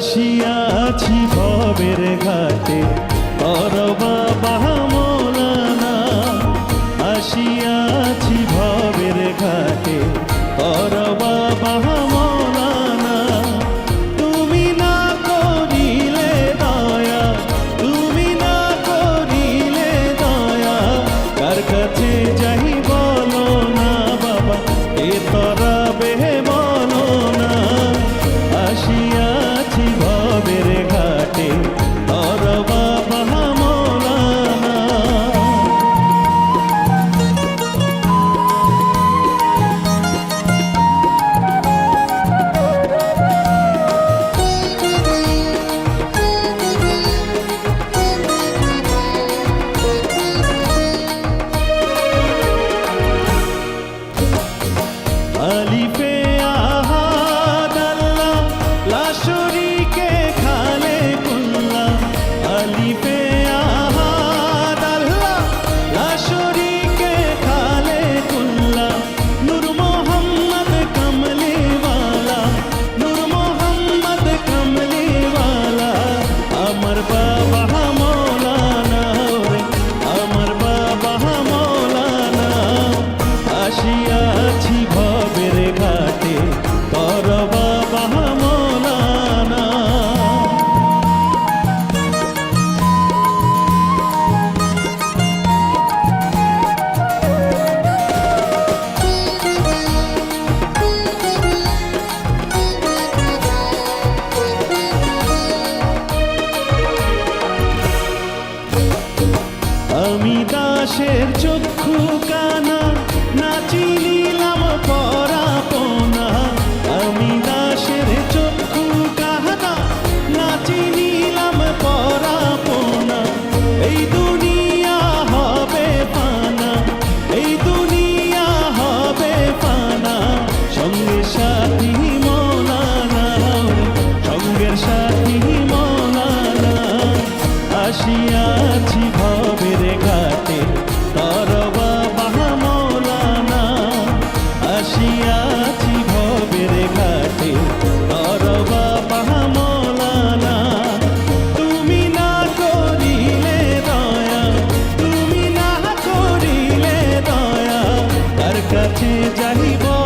বসিয়াছি ভবের ঘাটে। পর বা خليفة আমি দাসের চক্ষু কানা নাচিনি কাছে যাইব।